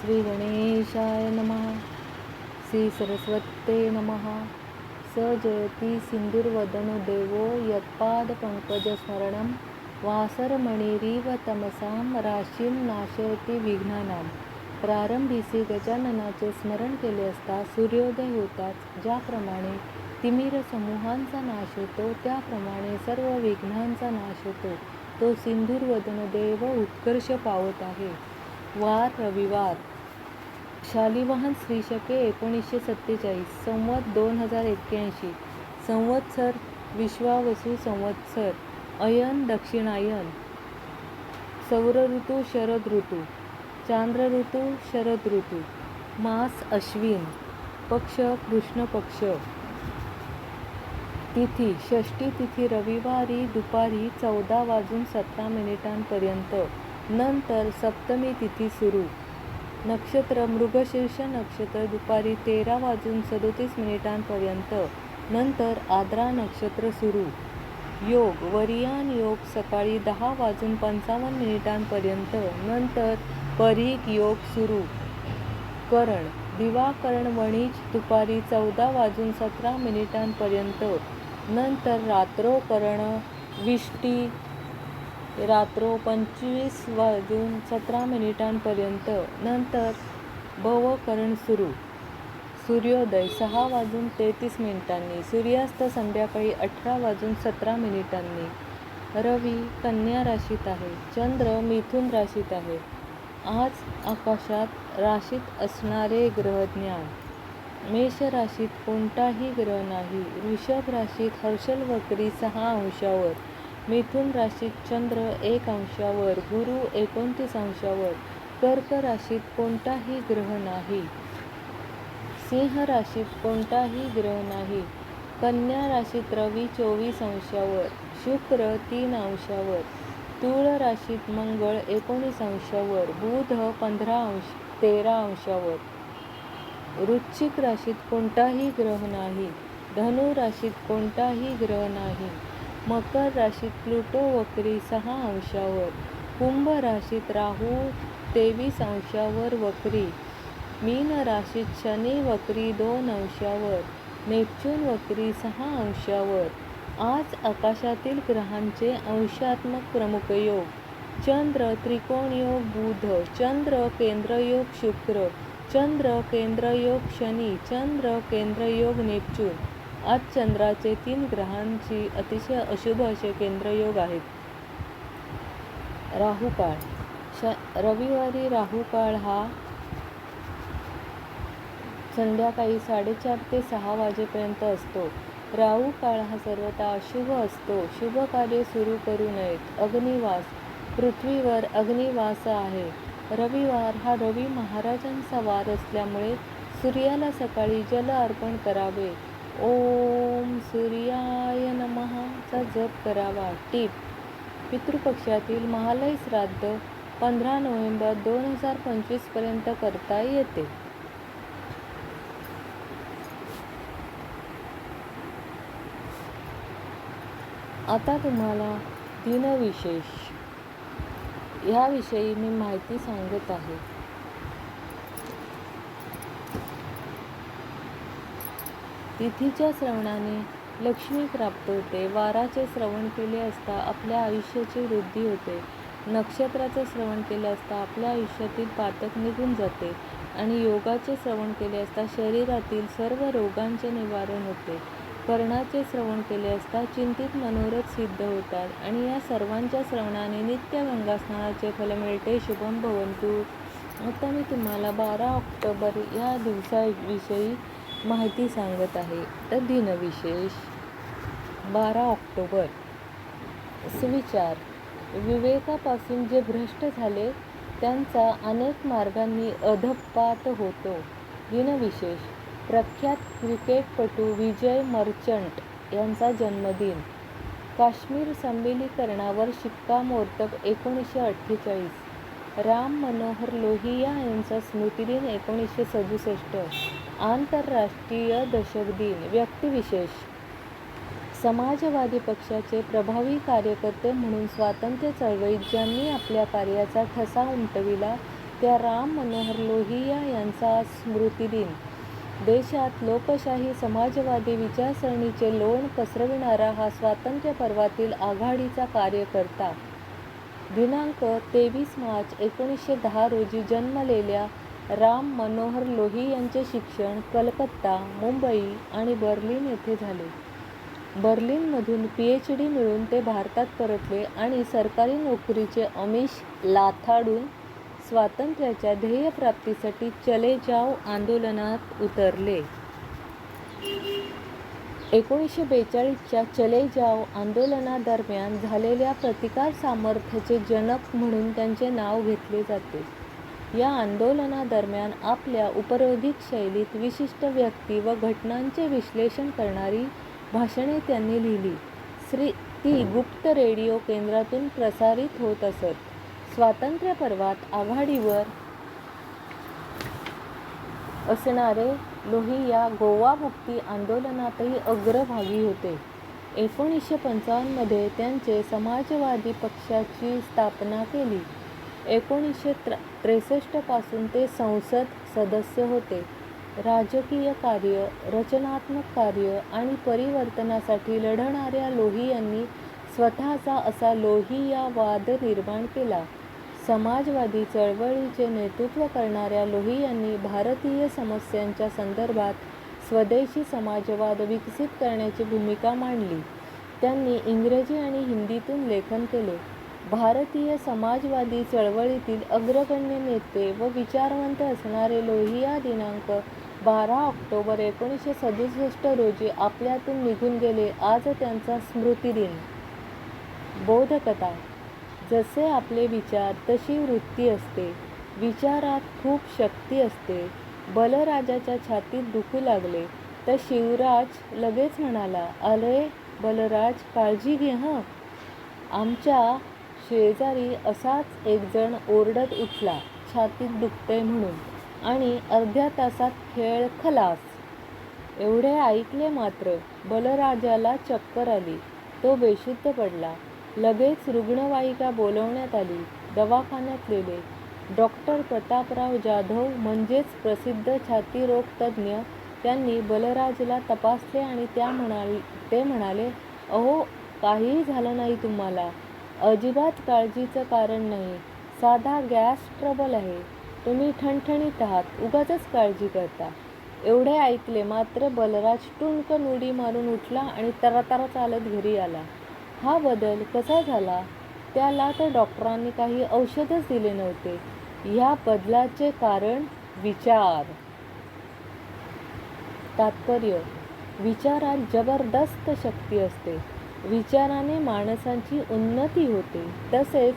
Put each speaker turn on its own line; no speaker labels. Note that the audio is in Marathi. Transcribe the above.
श्री गणेशाय नमः। श्री सरस्वते नमः। स जयति सिंधुर्वदनो देवो यत्पादपङ्कजस्मरणं। वासरमणिरिव तमसां राशीं नाशयति विघ्नानां। प्रारंभीसी गजाननाचे स्मरण केले असता सूर्योदय होताच. ज्याप्रमाणे तिमिर समूहांचा नाश होतो त्याप्रमाणे सर्व विघ्नांचा नाश होतो. तो सिंधुर्वदन देव उत्कर्ष पावत आहे. वार रविवार. शालिवाहन श्री शके एकोणीसशे सत्तेचाळीस संवत दोन हजार एक्क्याऐंशी संवत्सर विश्वावसू संवत्सर अयन दक्षिणायन सौर ऋतू शरद ऋतू चांद्र ऋतू शरद ऋतू मास अश्विन पक्ष कृष्ण पक्ष. तिथी षष्टी तिथी रविवारी दुपारी चौदा वाजून सतरा मिनिटांपर्यंत नंतर सप्तमी तिथी सुरू. नक्षत्र मृगशीर्ष नक्षत्र दुपारी तेरा वाजून सदोतीस मिनिटांपर्यंत. नंतर आद्रा नक्षत्र सुरू. योग वरियान योग सकाळी दहा वाजून पंचावन्न मिनिटांपर्यंत. नंतर परीक योग सुरू. करण दिवाकरण वणीज दुपारी चौदा वाजून सतरा मिनिटांपर्यंत. नंतर रात्रोकरण विष्टी रात्रो पंचवीस वाजून सतरा मिनिटांपर्यंत. नंतर भवकरण सुरू. सूर्योदय सहा वाजून तेहतीस मिनिटांनी. सूर्यास्त संध्याकाळी अठरा वाजून सतरा मिनिटांनी. रवी कन्या राशीत आहे. चंद्र मिथुन राशीत आहे. आज आकाशात राशीत असणारे ग्रहज्ञान. मेष राशीत कोणताही ग्रह नाही. वृषभ राशीत हर्षल वक्री सहा अंशावर. मिथुन राशीत चंद्र एक अंशावर गुरु एकोणतीस अंशावर कर्क राशीत कोणताही ग्रह नाही. सिंह राशीत कोणताही ग्रह नाही. कन्या राशीत रवी चोवीस अंशावर शुक्र तीन अंशावर तुळ राशीत मंगळ एकोणीस अंशावर बुध पंधरा अंश तेरा अंशावर. वृश्चिक राशीत कोणताही ग्रह नाही. धनु राशीत कोणताही ग्रह नाही. मकर राशीत प्लुटो वक्री सहा अंशावर कुंभ राशीत राहू तेवीस अंशावर वक्री मीन राशीत शनी वक्री दोन अंशावर नेपच्यून वक्री सहा अंशावर आज आकाशातील ग्रहांचे अंशात्मक प्रमुख योग चंद्र त्रिकोणयोग बुध चंद्र केंद्रयोग शुक्र चंद्र केंद्रयोग शनी चंद्र केंद्रयोग नेपच्यून आज चंद्राचे तीन ग्रहांची अतिशय अशुभ असे केंद्रयोग आहेत. राहुकाळ. श रविवारी राहुकाळ हा संध्याकाळी साडेचार ते सहा वाजेपर्यंत असतो. राहू काळ हा सर्वथा अशुभ असतो. शुभ कार्य सुरू करू नयेत. अग्निवास. पृथ्वीवर अग्निवास आहे. रविवार हा रवी महाराजांचा वार असल्यामुळे सूर्याला सकाळी जल अर्पण करावे. ओम सूर्याय नमःचा जप करावा. टीप. पितृपक्षातील महालय श्राद्ध पंधरा नोव्हेंबर दोन हजार पंचवीसपर्यंत करता येते. आता तुम्हाला दिनविशेष. ह्याविषयी मी माहिती सांगत आहे. तिथीच्या श्रवणाने लक्ष्मी प्राप्त होते. वाराचे श्रवण केले असता आपल्या आयुष्याची वृद्धी होते. नक्षत्राचे श्रवण केले असता आपल्या आयुष्यातील पातक निघून जाते आणि योगाचे श्रवण केले असता शरीरातील सर्व रोगांचे निवारण होते. कर्णाचे श्रवण केले असता चिंतित मनोरथ सिद्ध होतात आणि या सर्वांच्या श्रवणाने नित्य गंगास्नानाचे फल मिळते. शुभम भवंतू. आता मी तुम्हाला बारा ऑक्टोबर या दिवसाविषयी माहिती सांगत आहे. तर दिनविशेष बारा ऑक्टोबर. सुविचार. विवेकापासून जे भ्रष्ट झाले त्यांचा अनेक मार्गांनी अधपात होतो. दिनविशेष प्रख्यात क्रिकेटपटू विजय मर्चंट यांचा जन्मदिन. काश्मीर संमिलीकरणावर शिक्कामोर्तब एकोणीसशे अठ्ठेचाळीस. राम मनोहर लोहिया यांचा स्मृतिदिन एकोणीसशे सदुसष्ट. आंतरराष्ट्रीय दशक दिन व्यक्तिविशेष. समाजवादी पक्षाचे प्रभावी कार्यकर्ते म्हणून स्वातंत्र्य चळवळीत ज्यांनी आपल्या कार्याचा ठसा उमटविला त्या राम मनोहर लोहिया यांचा स्मृतिदिन देशात लोकशाही समाजवादी विचारसरणीचे लोण पसरविणारा हा स्वातंत्र्य पर्वातील आघाडीचा कार्यकर्ता. दिनांक तेवीस मार्च एकोणीसशे दहा रोजी जन्मलेल्या राम मनोहर लोही यांचे शिक्षण कलकत्ता मुंबई आणि बर्लिन येथे झाले. बर्लिनमधून पी एच डी मिळून ते भारतात परतले आणि सरकारी नोकरीचे अमिष लाथाडून स्वातंत्र्याच्या ध्येयप्राप्तीसाठी चले जाव आंदोलनात उतरले. एकोणीसशे बेचाळीसच्या चले जाव आंदोलनादरम्यान झालेल्या प्रतिकार सामर्थ्याचे जनक म्हणून त्यांचे नाव घेतले जाते. या आंदोलनादरम्यान आपल्या उपरोधिक शैलीत विशिष्ट व्यक्ती व घटनांचे विश्लेषण करणारी भाषणे त्यांनी लिहिली. श्री ती गुप्त रेडिओ केंद्रातून प्रसारित होत असत. स्वातंत्र्य पर्वात आघाडीवर असणारे लोहिया गोवा मुक्ती आंदोलनातही अग्रभागी होते. एकोणीसशे पंचावन्नमध्ये त्यांचे समाजवादी पक्षाची स्थापना केली. एकोणीसशे त्र त्रेसष्टपासून ते संसद सदस्य होते. राजकीय कार्य रचनात्मक कार्य आणि परिवर्तनासाठी लढणाऱ्या लोही यांनी स्वतःचा असा लोहियावाद निर्माण केला. समाजवादी चळवळीचे नेतृत्व करणाऱ्या लोही यांनी भारतीय समस्यांच्या संदर्भात स्वदेशी समाजवाद विकसित करण्याची भूमिका मांडली. त्यांनी इंग्रजी आणि हिंदीतून लेखन केले. भारतीय समाजवादी चळवळीतील अग्रगण्य नेते व विचारवंत असणारे लोहिया दिनांक बारा ऑक्टोबर एकोणीसशे सदुसष्ट रोजी आपल्यातून निघून गेले. आज त्यांचा स्मृतिदिन. बोधकथा. जसे आपले विचार तशी वृत्ती असते. विचारात खूप शक्ती असते. बलराजाच्या छातीत दुखू लागले. तर शिवराज लगेच म्हणाला अरे बलराज काळजी घे हं. आमच्या शेजारी असाच एकजण ओरडत उठला छातीत दुखतंय म्हणून. आणि अर्ध्या तासात खेळ खलास. एवढे ऐकले मात्र बलराजाला चक्कर आली. तो बेशुद्ध पडला. लगेच रुग्णवाहिका बोलवण्यात आली. दवाखान्यात नेले. डॉक्टर प्रतापराव जाधव म्हणजेच प्रसिद्ध छातीरोग तज्ज्ञ त्यांनी बलराजला तपासले आणि त्या म्हणाल ते म्हणाले अहो काहीही झालं नाही तुम्हाला. अजिबात काळजीचं कारण नाही. साधा गॅस ट्रबल आहे. तुम्ही ठणठणीत आहात. उगाचच काळजी करता. एवढे ऐकले मात्र बलराज टुणकन उडी मारून उठला आणि तरातरा चालत घरी आला. हा बदल कसा झाला? त्याला तर डॉक्टरांनी काही औषधच दिले नव्हते. ह्या बदलाचे कारण विचार. तात्पर्य विचारात जबरदस्त शक्ती असते. विचाराने माणसांची उन्नती होते. तसेच